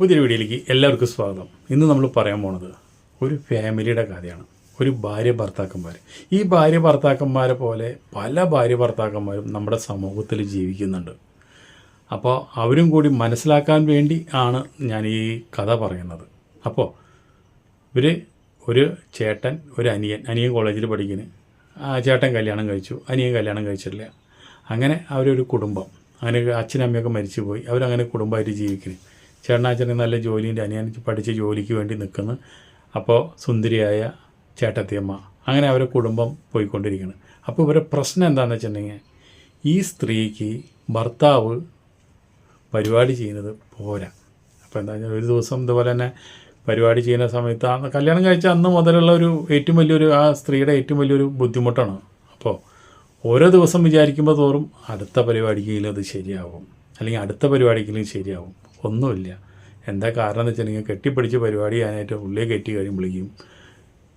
പുതിയൊരു വീഡിയോയിലേക്ക് എല്ലാവർക്കും സ്വാഗതം. ഇന്ന് നമ്മൾ പറയാൻ പോണത് ഒരു ഫാമിലിയുടെ കഥയാണ് ഒരു ഭാര്യ ഭർത്താക്കന്മാർ. ഈ ഭാര്യ ഭർത്താക്കന്മാരെ പോലെ പല ഭാര്യ ഭർത്താക്കന്മാരും നമ്മുടെ സമൂഹത്തിൽ ജീവിക്കുന്നുണ്ട്. അപ്പോൾ അവരും കൂടി മനസ്സിലാക്കാൻ വേണ്ടി ആണ് ഞാൻ ഈ കഥ പറയുന്നത്. അപ്പോൾ ഇവർ ഒരു ചേട്ടൻ ഒരു അനിയൻ അനിയൻ കോളേജിൽ പഠിക്കുന്നു. ചേട്ടൻ കല്യാണം കഴിച്ചു അനിയൻ കല്യാണം കഴിച്ചിട്ടില്ല. അങ്ങനെ അവരൊരു കുടുംബം. അങ്ങനെ അച്ഛനും അമ്മയൊക്കെ മരിച്ചു പോയി അവരങ്ങനെ കുടുംബമായിട്ട് ജീവിക്കുന്നു. ചേട്ടനാച്ചന് നല്ല ജോലിന്റെ അനിയൻ പഠിച്ച് ജോലിക്ക് വേണ്ടി നിൽക്കുന്നു. അപ്പോൾ സുന്ദരിയായ ചേട്ടത്തിയമ്മ. അങ്ങനെ അവരെ കുടുംബം പോയിക്കൊണ്ടിരിക്കുന്നു. അപ്പോൾ ഇവരുടെ പ്രശ്നം എന്താണെന്ന് വെച്ചിട്ടുണ്ടെങ്കിൽ ഈ സ്ത്രീക്ക് ഭർത്താവ് പരിപാടി ചെയ്യുന്നത് പോരാ. അപ്പോൾ എന്താ ഒരു ദിവസം ഇതുപോലെ തന്നെ പരിപാടി ചെയ്യുന്ന സമയത്ത് ആ കല്യാണം കഴിച്ച അന്ന് മുതലുള്ള ഒരു ഏറ്റവും വലിയൊരു ആ സ്ത്രീയുടെ ഏറ്റവും വലിയൊരു ബുദ്ധിമുട്ടാണ്. അപ്പോൾ ഓരോ ദിവസം വിചാരിക്കുമ്പോൾ തോറും അടുത്ത പരിപാടിക്കെങ്കിലും അത് ശരിയാവും. അല്ലെങ്കിൽ അടുത്ത പരിപാടിക്കെങ്കിലും ശരിയാവും. ഒന്നുമില്ല. എന്താ കാരണം എന്ന് വെച്ചിട്ടുണ്ടെങ്കിൽ കെട്ടിപ്പിടിച്ച് പരിപാടി ചെയ്യാനായിട്ട് ഉള്ളിൽ കയറ്റി കഴിയുമ്പോഴേക്കും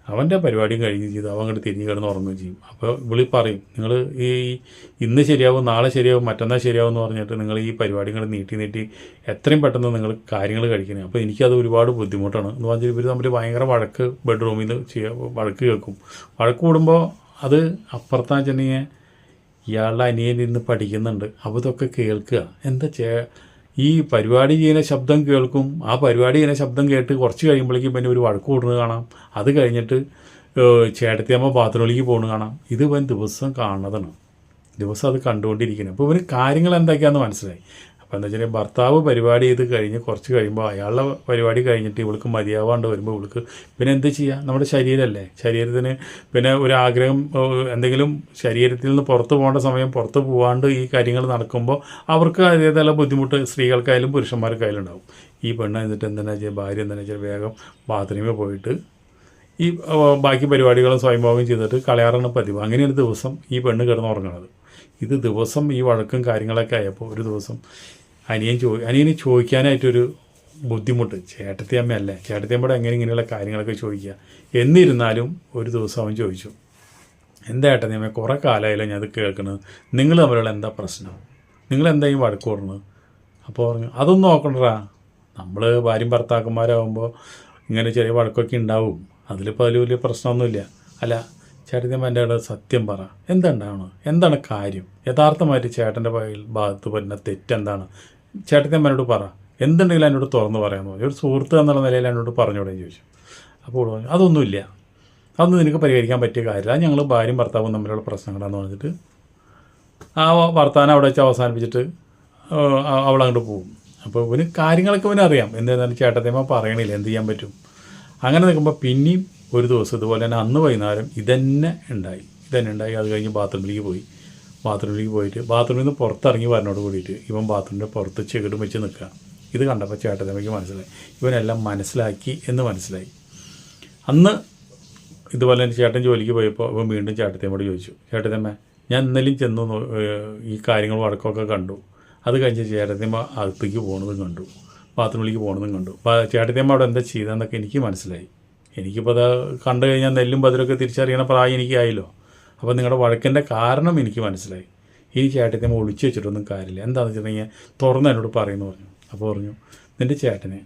അവന്റെ പരിപാടിയും കഴിഞ്ഞ് ചെയ്തു. അവൻ അങ്ങോട്ട് തിരിഞ്ഞ് കിടന്ന് ഉറങ്ങുകയും ചെയ്യും. അപ്പോൾ വിളി പറയും. നിങ്ങൾ ഈ ഇന്ന് ശരിയാവും നാളെ ശരിയാവും മറ്റന്നാൾ ശരിയാവും എന്ന് പറഞ്ഞിട്ട് നിങ്ങൾ ഈ പരിപാടികൾ നീട്ടി നീട്ടി എത്രയും പെട്ടെന്ന് നിങ്ങൾ കാര്യങ്ങൾ കഴിക്കണം. അപ്പോൾ എനിക്കത് ഒരുപാട് ബുദ്ധിമുട്ടാണ്. എന്ന് പറഞ്ഞാൽ ഇവർ തമ്മിൽ ഭയങ്കര വഴക്ക് ബെഡ്റൂമിൽ ചെയ്യുക വഴക്ക് കേൾക്കും. വഴക്ക് കൂടുമ്പോൾ അത് അപ്പുറത്താണെന്ന് വെച്ചിട്ടുണ്ടെങ്കിൽ ഇയാളുടെ അനിയൻ ഇന്ന് പഠിക്കുന്നുണ്ട്. അപ്പോൾ ഇതൊക്കെ കേൾക്കുക. എന്താ ചേ ഈ പരിപാടി ചെയ്യുന്ന ശബ്ദം കേൾക്കും. ആ പരിപാടി ചെയ്യുന്ന ശബ്ദം കേട്ട് കുറച്ച് കഴിയുമ്പോഴേക്കും പിന്നെ ഒരു വഴക്ക് കൂടുന്നത് കാണാം. അത് കഴിഞ്ഞിട്ട് ചേട്ടത്തിയമ്മ ബാത്റൂമിലേക്ക് പോകുന്നത് കാണാം. ഇത് ഇവൻ ദിവസം കാണുന്നതാണ്. ദിവസം അത് കണ്ടുകൊണ്ടിരിക്കുന്നത് അപ്പോൾ ഇവന് കാര്യങ്ങൾ എന്തൊക്കെയാണെന്ന് മനസ്സിലായി. അപ്പോൾ എന്താ വെച്ചാൽ ഭർത്താവ് പരിപാടി ചെയ്ത് കഴിഞ്ഞ് കുറച്ച് കഴിയുമ്പോൾ അയാളുടെ പരിപാടി കഴിഞ്ഞിട്ട് ഇവൾക്ക് മതിയാവാണ്ട് വരുമ്പോൾ ഇവൾക്ക് പിന്നെ എന്ത് ചെയ്യുക നമ്മുടെ ശരീരമല്ലേ ശരീരത്തിന് പിന്നെ ഒരു ആഗ്രഹം എന്തെങ്കിലും ശരീരത്തിൽ നിന്ന് പുറത്ത് പോകേണ്ട സമയം പുറത്ത് പോകാണ്ട് ഈ കാര്യങ്ങൾ നടക്കുമ്പോൾ അവർക്ക് അതേതല്ല ബുദ്ധിമുട്ട് സ്ത്രീകൾക്കായാലും പുരുഷന്മാർക്കായാലും ഉണ്ടാവും ഈ പെണ്ണ് എന്നിട്ട് എന്തെന്നാ വെച്ചാൽ ഭാര്യ എന്താണെന്ന് വെച്ചാൽ വേഗം ബാത്റൂമിൽ പോയിട്ട് ഈ ബാക്കി പരിപാടികളും സ്വയംഭോഗം ചെയ്തിട്ട് കളയാറാണ് പതിവ്. ഒരു ദിവസം ഈ പെണ്ണ് കിടന്നുറങ്ങണത്. ഇത് ദിവസം ഈ വഴക്കും കാര്യങ്ങളൊക്കെ ആയപ്പോൾ ഒരു ദിവസം അനിയൻ ചോ അനിയന് ചോദിക്കാനായിട്ടൊരു ബുദ്ധിമുട്ട്. ചേട്ടത്തി അമ്മയല്ലേ? ചേട്ടത്തി അമ്മയുടെ എങ്ങനെ ഇങ്ങനെയുള്ള കാര്യങ്ങളൊക്കെ ചോദിക്കുക. എന്നിരുന്നാലും ഒരു ദിവസം അവൻ ചോദിച്ചു. എന്താ ഏട്ടത്തി അമ്മയെ കുറേ കാലമായില്ല ഞാനത് കേൾക്കുന്നത് നിങ്ങൾ തമ്മിലുള്ള എന്താ പ്രശ്നം? നിങ്ങൾ എന്തായും വഴക്ക് അപ്പോൾ പറഞ്ഞു അതൊന്നും നോക്കണ്ടടാ. നമ്മൾ ഭാര്യയും ഭർത്താക്കന്മാരാകുമ്പോൾ ഇങ്ങനെ ചെറിയ വഴക്കൊക്കെ ഉണ്ടാവും. അതിലിപ്പോൾ അതിൽ വലിയ പ്രശ്നമൊന്നുമില്ല. അല്ല ചേട്ടത്തിയമ്മ എന്റെ അവിടെ സത്യം പറ. എന്താണ് എന്താണ് കാര്യം? യഥാർത്ഥമായിട്ട് ചേട്ടന്റെ ഭാഗത്ത് പറഞ്ഞ തെറ്റെന്താണ്? ചേട്ടത്തിയമ്മനോട് പറ. എന്തുണ്ടെങ്കിലും എന്നോട് തുറന്ന് പറയാമെന്ന് പറഞ്ഞു. ഒരു സുഹൃത്ത് എന്നുള്ള നിലയിൽ എന്നോട് പറഞ്ഞോടെ ചോദിച്ചു. അപ്പോൾ പറഞ്ഞു അതൊന്നുമില്ല. അതൊന്നും നിനക്ക് പരിഹരിക്കാൻ പറ്റിയ കാര്യമില്ല. ഞങ്ങൾ ഭാര്യയും ഭർത്താവും തമ്മിലുള്ള പ്രശ്നങ്ങളാന്ന് പറഞ്ഞിട്ട് ആ വർത്താനം അവിടെ വെച്ച് അവസാനിപ്പിച്ചിട്ട് അവൾ അങ്ങോട്ട് പോകും. അപ്പോൾ ഇവന് കാര്യങ്ങളൊക്കെ ഇവന് അറിയാം എന്തായാലും ചേട്ടത്തേമ്മ പറയണില്ല. എന്ത് ചെയ്യാൻ പറ്റും? അങ്ങനെ നിൽക്കുമ്പോൾ പിന്നെയും ഒരു ദിവസം ഇതുപോലെ തന്നെ അന്ന് വൈകുന്നേരം ഇതന്നെ ഉണ്ടായി. ഇതന്നെ ഉണ്ടായി. അത് കഴിഞ്ഞ് ബാത്റൂമിലേക്ക് പോയി. ബാത്റൂമിലേക്ക് പോയിട്ട് ബാത്റൂമിൽ നിന്ന് പുറത്തിറങ്ങി വരണോട് കൂടിയിട്ട് ഇവൻ ബാത്റൂമിന്റെ പുറത്ത് ചെകിടും വെച്ച് നിൽക്കുക. ഇത് കണ്ടപ്പോൾ ചേട്ടത്തേമ്മയ്ക്ക് മനസ്സിലായി. ഇവനെല്ലാം മനസ്സിലാക്കി എന്ന് മനസ്സിലായി. അന്ന് ഇതുപോലെ തന്നെ ചേട്ടൻ ജോലിക്ക് പോയപ്പോൾ ഇവൻ വീണ്ടും ചേട്ടത്തേമ്മോട് ചോദിച്ചു. ചേട്ടത്തേമ്മ ഞാൻ ഇന്നലെയും ചെന്നു ഈ കാര്യങ്ങൾ വഴക്കമൊക്കെ കണ്ടു. അത് കഴിഞ്ഞ് ചേട്ടത്തേമ്മ അകത്തേക്ക് പോണതും കണ്ടു. ബാത്റൂമിലേക്ക് പോണതും കണ്ടു. ചേട്ടത്തേമ്മ അവിടെ എന്താ ചെയ്തതെന്നൊക്കെ എനിക്ക് മനസ്സിലായി. എനിക്കിപ്പോൾ അത് കണ്ടു കഴിഞ്ഞാൽ നെല്ലും ബദലൊക്കെ തിരിച്ചറിയണ പ്രായം എനിക്കായല്ലോ. അപ്പോൾ നിങ്ങളുടെ വഴക്കിന്റെ കാരണം എനിക്ക് മനസ്സിലായി. ഈ ചേട്ടനെ നമ്മൾ ഒളിച്ചു വെച്ചിട്ടൊന്നും കാര്യമില്ല. എന്താണെന്ന് വെച്ചിട്ടുണ്ടെങ്കിൽ തുറന്ന് എന്നോട് പറയുന്നു പറഞ്ഞു. അപ്പോൾ പറഞ്ഞു നിന്റെ ചേട്ടനെ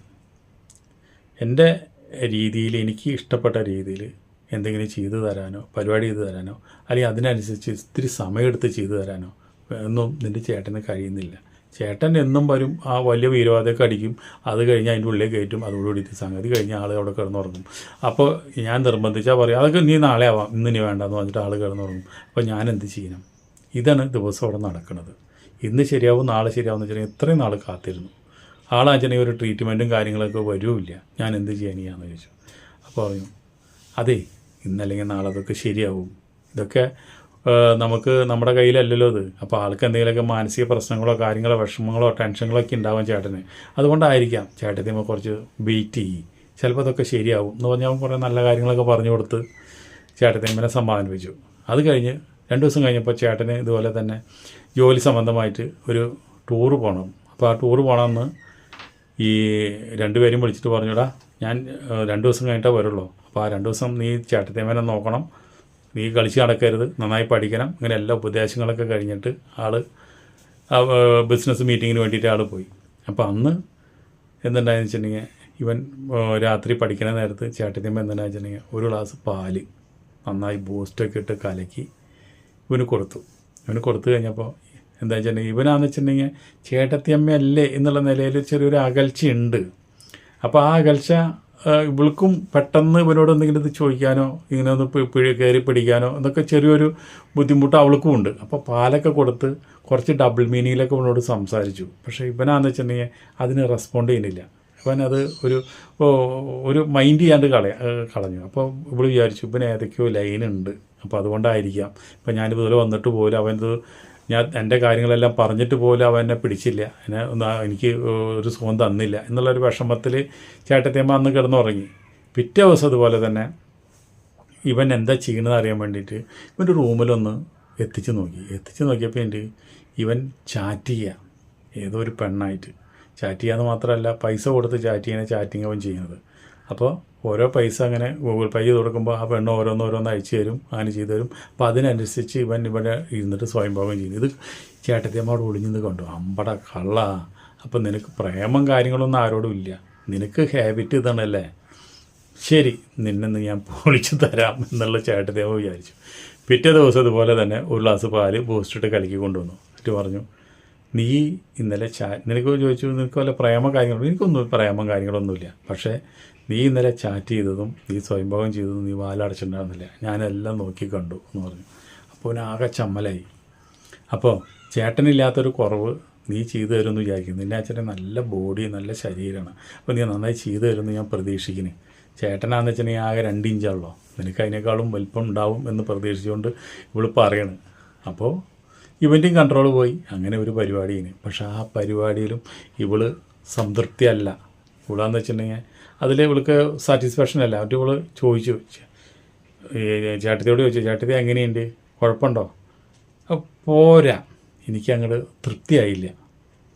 എന്റെ രീതിയിൽ എനിക്ക് ഇഷ്ടപ്പെട്ട രീതിയിൽ എന്തെങ്കിലും ചെയ്തു തരാനോ പരിപാടി ചെയ്തു തരാനോ അല്ലെങ്കിൽ അതിനനുസരിച്ച് ഇത്തിരി സമയമെടുത്ത് ചെയ്തു തരാനോ ഒന്നും നിന്റെ ചേട്ടന് കഴിയുന്നില്ല. ചേട്ടൻ എന്നും വരും ആ വലിയ വീരവാദമൊക്കെ അടിക്കും. അത് കഴിഞ്ഞ് അതിന്റെ ഉള്ളിൽ കയറ്റും. അതോടുകൂടി ഇത് സംഗതി കഴിഞ്ഞ് ആൾ അവിടെ കിടന്നുറങ്ങും. അപ്പോൾ ഞാൻ നിർബന്ധിച്ചാൽ പറയും അതൊക്കെ നീ നാളെ ആവാം. ഇന്ന് നീ വേണ്ടെന്ന് പറഞ്ഞിട്ട് ആൾ കിടന്നുറങ്ങും. അപ്പോൾ ഞാൻ എന്ത് ചെയ്യണം? ഇതാണ് ദിവസം അവിടെ നടക്കുന്നത്. ഇന്ന് ശരിയാവും നാളെ ശരിയാവും എന്ന് വെച്ചാൽ ഇത്രയും നാൾ കാത്തിരുന്നു. ആളാച്ചനെ ഒരു ട്രീറ്റ്മെന്റും കാര്യങ്ങളൊക്കെ വരുമില്ല ഞാൻ എന്ത് ചെയ്യാനിയാന്ന് ചോദിച്ചു. അപ്പോൾ പറഞ്ഞു അതെ ഇന്നല്ലെങ്കിൽ നാളെ അതൊക്കെ ശരിയാവും. ഇതൊക്കെ നമുക്ക് നമ്മുടെ കയ്യിലല്ലല്ലോ അത്. അപ്പോൾ ആൾക്ക് എന്തെങ്കിലുമൊക്കെ മാനസിക പ്രശ്നങ്ങളോ കാര്യങ്ങളോ വിഷമങ്ങളോ ടെൻഷനുകളോ ഒക്കെ ഉണ്ടാവും ചേട്ടന്. അതുകൊണ്ടായിരിക്കാം ചേട്ടത്തി നമ്മൾ കുറച്ച് വെയിറ്റ് ചെയ്യും. ചിലപ്പോൾ അതൊക്കെ ശരിയാവും എന്ന് പറഞ്ഞാൽ കുറേ നല്ല കാര്യങ്ങളൊക്കെ പറഞ്ഞു കൊടുത്ത് ചേട്ടത്തിയമ്മനെ സമാധാനിപ്പിച്ചു. അത് കഴിഞ്ഞ് രണ്ട് ദിവസം കഴിഞ്ഞപ്പോൾ ചേട്ടന് ഇതുപോലെ തന്നെ ജോലി സംബന്ധമായിട്ട് ഒരു ടൂറ് പോകണം അപ്പോൾ ആ ടൂറ് പോകണമെന്ന് ഈ രണ്ടുപേരും വിളിച്ചിട്ട് പറഞ്ഞുടാ ഞാൻ രണ്ട് ദിവസം കഴിഞ്ഞിട്ടേ വരുള്ളൂ. അപ്പോൾ ആ രണ്ട് ദിവസം നീ ചേട്ടത്തേമനെ നോക്കണം. നീ കളിച്ച് നടക്കരുത് നന്നായി പഠിക്കണം. അങ്ങനെ എല്ലാ ഉപദേശങ്ങളൊക്കെ കഴിഞ്ഞിട്ട് ആൾ ബിസിനസ് മീറ്റിങ്ങിന് വേണ്ടിയിട്ട് ആൾ പോയി. അപ്പോൾ അന്ന് എന്തുണ്ടായെന്ന് വെച്ചിട്ടുണ്ടെങ്കിൽ ഇവൻ രാത്രി പഠിക്കുന്ന നേരത്ത് ചേട്ടത്തിയമ്മ എന്തുണ്ടായെന്ന് വെച്ചിട്ടുണ്ടെങ്കിൽ ഒരു ഗ്ലാസ് പാൽ നന്നായി ബൂസ്റ്റൊക്കെ ഇട്ട് കലക്കി ഇവന് കൊടുത്തു. ഇവന് കൊടുത്തു കഴിഞ്ഞപ്പോൾ എന്താ വെച്ചിട്ടുണ്ടെങ്കിൽ ഇവനാന്ന് വെച്ചിട്ടുണ്ടെങ്കിൽ ചേട്ടത്തിയമ്മയല്ലേ എന്നുള്ള നിലയിൽ ചെറിയൊരു അകൽച്ചയുണ്ട്. അപ്പോൾ ആ അകൽച്ച ഇവൾക്കും പെട്ടെന്ന് ഇവനോട് എന്തെങ്കിലും ഇത് ചോദിക്കാനോ ഇങ്ങനെ ഒന്ന് കയറി പിടിക്കാനോ എന്നൊക്കെ ചെറിയൊരു ബുദ്ധിമുട്ട് അവൾക്കും ഉണ്ട്. അപ്പോൾ പാലൊക്കെ കൊടുത്ത് കുറച്ച് ഡബിൾ മീനിങ്ങിലൊക്കെ ഇവനോട് സംസാരിച്ചു. പക്ഷേ ഇവനാന്ന് വെച്ചിട്ടുണ്ടെങ്കിൽ അതിന് റെസ്പോണ്ട് ചെയ്യുന്നില്ല. ഇവൻ അത് ഒരു ഒരു മൈൻഡ് ചെയ്യാണ്ട് കളയ കളഞ്ഞു. അപ്പോൾ ഇവൾ വിചാരിച്ചു ഇപ്പം ഏതൊക്കെയോ ലൈനുണ്ട് അപ്പോൾ അതുകൊണ്ടായിരിക്കാം. ഇപ്പം ഞാനിതുപോലെ വന്നിട്ട് പോലും അവനത് ഞാൻ എന്റെ കാര്യങ്ങളെല്ലാം പറഞ്ഞിട്ട് പോലും അവൻ എന്നെ പിടിച്ചില്ല. എന്നെ ഒന്ന് എനിക്ക് ഒരു സുഖം തന്നില്ല എന്നുള്ളൊരു വിഷമത്തിൽ ചേട്ടത്തിയമ്മ അന്ന് കിടന്നുറങ്ങി. പിറ്റേ ദിവസം അതുപോലെ തന്നെ ഇവൻ എന്താ ചെയ്യണമെന്ന് അറിയാൻ വേണ്ടിയിട്ട് ഇവന്റെ റൂമിലൊന്ന് എത്തിച്ചു നോക്കി. എത്തിച്ചു നോക്കിയപ്പോൾ എന്റെ ഇവൻ ചാറ്റ് ചെയ്യുക ഏതോ ഒരു പെണ്ണായിട്ട്. ചാറ്റ് ചെയ്യാന്ന് മാത്രമല്ല പൈസ കൊടുത്ത് ചാറ്റ് ചെയ്യുന്ന ചാറ്റിങ് അവൻ ചെയ്യുന്നത്. അപ്പോൾ ഓരോ പൈസ അങ്ങനെ ഗൂഗിൾ പേ ചെയ്ത് കൊടുക്കുമ്പോൾ ആ പെണ്ണ് ഓരോന്ന് ഓരോന്ന് അയച്ചു തരും അങ്ങനെ ചെയ്തു തരും. അപ്പോൾ അതിനനുസരിച്ച് ഇവൻ ഇവിടെ ഇരുന്നിട്ട് സ്വയംഭോഗം ചെയ്യുന്നു ഇത് ചേട്ടത്തിയമ്മയോട് ഒളിഞ്ഞത് കണ്ടു. അമ്പട കള്ള. അപ്പം നിനക്ക് പ്രേമം കാര്യങ്ങളൊന്നും ആരോടും ഇല്ല. നിനക്ക് ഹാബിറ്റ് ഇതാണല്ലേ. ശരി നിന്നെന്ന് ഞാൻ പൊളിച്ചു തരാം എന്നുള്ള ചേട്ടത്തിയമ്മ വിചാരിച്ചു. പിറ്റേ ദിവസം ഇതുപോലെ തന്നെ ഒരു ഗ്ലാസ് പാൽ ബൂസ്റ്റിട്ട് കലക്കി കൊണ്ടുവന്നു. എന്നിട്ട് പറഞ്ഞു നീ ഇന്നലെ ചാ നിനക്ക് ചോദിച്ചു നിനക്ക് വല്ല പ്രേമ കാര്യങ്ങളും? എനിക്കൊന്നും പ്രേമം കാര്യങ്ങളൊന്നുമില്ല. പക്ഷേ നീ ഇന്നലെ ചാറ്റ് ചെയ്തതും നീ സ്വയംഭോഗം ചെയ്തതും നീ വാലടച്ചിട്ടുണ്ടായിരുന്നില്ല. ഞാനെല്ലാം നോക്കി കണ്ടു എന്ന് പറഞ്ഞു. അപ്പോൾ അവൻ ആകെ ചമ്മലായി. അപ്പോൾ ചേട്ടനില്ലാത്തൊരു കുറവ് നീ ചെയ്തു തരുമെന്ന് വിചാരിക്കുന്നു. നിന്നെ അച്ഛന്റെ നല്ല ബോഡി നല്ല ശരീരമാണ്. അപ്പോൾ നീ നന്നായി ചെയ്തു തരുമെന്ന് ഞാൻ പ്രതീക്ഷിക്കുന്നു. ചേട്ടനാന്ന് വെച്ചിട്ടുണ്ടെങ്കിൽ ആകെ രണ്ട് ഇഞ്ചാണല്ലോ നിനക്ക് അതിനേക്കാളും വലിപ്പം ഉണ്ടാവും എന്ന് പ്രതീക്ഷിച്ചുകൊണ്ട് ഇവൾ പറയണ്. അപ്പോൾ ഇവന്റെയും കൺട്രോൾ പോയി. അങ്ങനെ ഒരു പരിപാടിയിന് പക്ഷേ ആ പരിപാടിയിലും ഇവൾ സംതൃപ്തിയല്ല. ഇവളാന്ന് വെച്ചിട്ടുണ്ടെങ്കിൽ അതിൽ ഇവൾക്ക് സാറ്റിസ്ഫാക്ഷൻ അല്ല. അവന്റെ ഇവൾ ചോദിച്ചു. ചേട്ടത്തിയോട് ചോദിച്ചു. ചേട്ടത്തി എങ്ങനെയുണ്ട്? കുഴപ്പമുണ്ടോ? "അ, പോരാ. എനിക്ക് അങ്ങോട്ട് തൃപ്തിയായില്ല.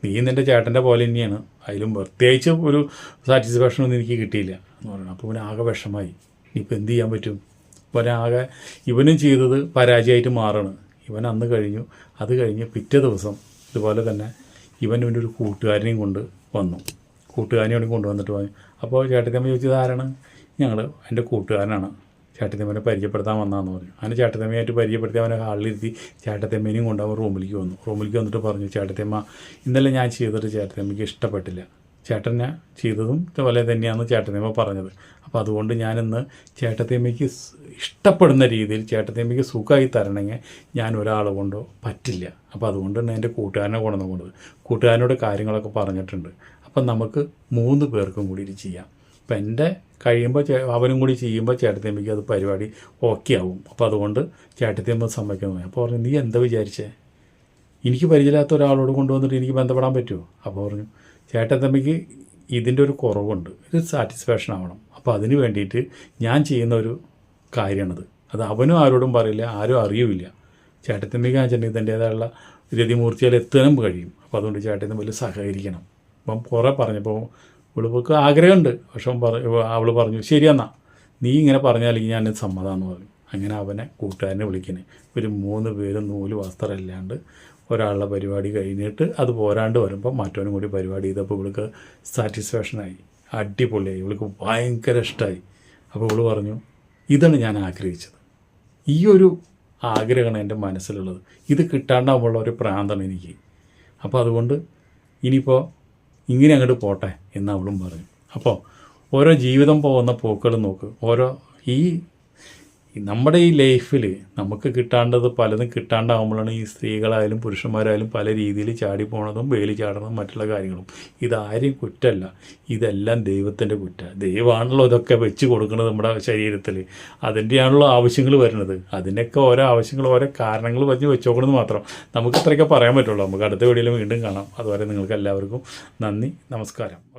നീ നിന്റെ ചേട്ടന്റെ പോലെ തന്നെയാണ്. അതിലും പ്രത്യേകിച്ച് ഒരു സാറ്റിസ്ഫാക്ഷൻ ഒന്നും എനിക്ക് കിട്ടിയില്ല എന്ന് പറയണം അപ്പോൾ ആകെ വിഷമായി. ഇനിയിപ്പോൾ എന്ത് ചെയ്യാൻ പറ്റും? ഇവനാകെ ഇവനും ചെയ്തത് പരാജയമായിട്ട് മാറണം. ഇവൻ അന്ന് കഴിഞ്ഞു. അത് കഴിഞ്ഞ് പിറ്റേ ദിവസം ഇതുപോലെ തന്നെ ഇവൻ ഇവന്റെ ഒരു കൂട്ടുകാരനെയും കൊണ്ട് വന്നു. കൂട്ടുകാരനെയും കൂടി കൊണ്ടുവന്നിട്ട് പറഞ്ഞു അപ്പോൾ ചേട്ടത്തമ്മ ചോദിച്ചത് ആരാണ്? ഞങ്ങൾ എന്റെ കൂട്ടുകാരനാണ്. ചേട്ടത്തമ്മേനെ പരിചയപ്പെടുത്താൻ വന്നതെന്ന് പറഞ്ഞു. അങ്ങനെ ചേട്ടത്തമ്മയായിട്ട് പരിചയപ്പെടുത്തി അവനെ ഹാളിലിരുത്തി ചേട്ടത്തമ്മേനെയും കൊണ്ട് അവൻ റൂമിലേക്ക് വന്നു. റൂമിലേക്ക് വന്നിട്ട് പറഞ്ഞു ചേട്ടത്തമ്മ ഇന്നലെ ഞാൻ ചെയ്തിട്ട് ചേട്ടത്തമ്മയ്ക്ക് ഇഷ്ടപ്പെട്ടില്ല. ചേട്ടനെ ചെയ്തതും പോലെ തന്നെയാണ് ചേട്ടത്തമ്മ പറഞ്ഞത്. അപ്പോൾ അതുകൊണ്ട് ഞാനിന്ന് ചേട്ടത്തിയമ്മയ്ക്ക് ഇഷ്ടപ്പെടുന്ന രീതിയിൽ ചേട്ടത്തിയമ്മയ്ക്ക് സുഖമായി തരണമെങ്കിൽ ഞാൻ ഒരാളെ കൊണ്ടോ പറ്റില്ല. അപ്പോൾ അതുകൊണ്ടാണ് എന്റെ കൂട്ടുകാരനെ കൊണ്ടു കൊണ്ടത്. കൂട്ടുകാരനോട് കാര്യങ്ങളൊക്കെ പറഞ്ഞിട്ടുണ്ട്. അപ്പം നമുക്ക് മൂന്ന് പേർക്കും കൂടി ഇത് ചെയ്യാം. അപ്പം എന്റെ കഴിയുമ്പോൾ അവനും കൂടി ചെയ്യുമ്പോൾ ചേട്ടത്തിയമ്മയ്ക്ക് അത് പരിപാടി ഓക്കെ ആവും. അപ്പോൾ അതുകൊണ്ട് ചേട്ടത്തിയമ്മ സമ്മതിക്കുന്നു. അപ്പോൾ പറഞ്ഞു നീ എന്താ വിചാരിച്ചേ? എനിക്ക് പരിചയമില്ലാത്ത ഒരാളോട് കൊണ്ടുവന്നിട്ട് എനിക്ക് ബന്ധപ്പെടാൻ പറ്റുമോ അപ്പോൾ പറഞ്ഞു ചേട്ടത്തമ്മയ്ക്ക് ഇതിന്റെ ഒരു കുറവുണ്ട്. ഒരു സാറ്റിസ്ഫാക്ഷൻ ആവണം. അപ്പോൾ അതിന് വേണ്ടിയിട്ട് ഞാൻ ചെയ്യുന്ന ഒരു കാര്യമാണത്. അത് അവനും ആരോടും പറയില്ല ആരും അറിയുമില്ല. ചേട്ടത്തമ്മയ്ക്ക് വെച്ചിട്ടുണ്ടെങ്കിൽ തന്റേതായുള്ള രതിമൂർത്തിയാൽ എത്താനും കഴിയും. അപ്പോൾ അതുകൊണ്ട് ചേട്ടൻ തമ്മിൽ സഹകരിക്കണം. അപ്പം കുറേ പറഞ്ഞപ്പോൾ ഇവൾക്ക് ആഗ്രഹമുണ്ട്. പക്ഷെ അവൾ പറഞ്ഞു ശരിയെന്നാ നീ ഇങ്ങനെ പറഞ്ഞാലെങ്കിൽ ഞാൻ സമ്മതമാണെന്ന് പറഞ്ഞു. അങ്ങനെ അവനെ കൂട്ടുകാരനെ വിളിക്കണേ. ഒരു മൂന്ന് പേരും നൂൽ വസ്ത്രം ഇല്ലാണ്ട് ഒരാളുടെ പരിപാടി കഴിഞ്ഞിട്ട് അത് പോരാണ്ട് വരുമ്പോൾ മറ്റവനും കൂടി പരിപാടി ചെയ്തപ്പോൾ ഇവൾക്ക് സാറ്റിസ്ഫാക്ഷനായി അടിപൊളിയായി. ഇവൾക്ക് ഭയങ്കര ഇഷ്ടമായി അപ്പോൾ ഇവൾ പറഞ്ഞു ഇതാണ് ഞാൻ ആഗ്രഹിച്ചത്. ഈ ഒരു ആഗ്രഹമാണ് എന്റെ മനസ്സിലുള്ളത്. ഇത് കിട്ടാണ്ടാവുമ്പോൾ ഒരു പ്രാന്താണ് എനിക്ക്. അപ്പോൾ അതുകൊണ്ട് ഇനിയിപ്പോൾ ഇങ്ങനെ അങ്ങോട്ട് പോട്ടെ എന്ന് അവളും പറഞ്ഞു. അപ്പോൾ ഓരോ ജീവിതം പോകുന്ന പോക്കുകൾ നോക്ക്. ഓരോ ഈ നമ്മുടെ ഈ ലൈഫിൽ നമുക്ക് കിട്ടാണ്ടത് പലതും കിട്ടാണ്ടാവുമ്പോഴാണ് ഈ സ്ത്രീകളായാലും പുരുഷന്മാരായാലും പല രീതിയിൽ ചാടി പോണതും വേലി ചാടുന്നതും മറ്റുള്ള കാര്യങ്ങളും. ഇതാരും കുറ്റമല്ല ഇതെല്ലാം ദൈവത്തിന്റെ കുറ്റ. ദൈവമാണല്ലോ ഇതൊക്കെ വെച്ച് കൊടുക്കുന്നത് നമ്മുടെ ശരീരത്തിൽ അതിന്റെയാണല്ലോ ആവശ്യങ്ങൾ വരുന്നത്. അതിനൊക്കെ ഓരോ ആവശ്യങ്ങൾ ഓരോ കാരണങ്ങൾ വെച്ച് വെച്ചോക്കണമെന്ന് മാത്രം. നമുക്ക് ഇത്രയൊക്കെ പറയാൻ പറ്റുള്ളൂ. നമുക്ക് അടുത്ത വീഡിയോയിൽ വീണ്ടും കാണാം. അതുവരെ നിങ്ങൾക്ക് എല്ലാവർക്കും നന്ദി. നമസ്കാരം.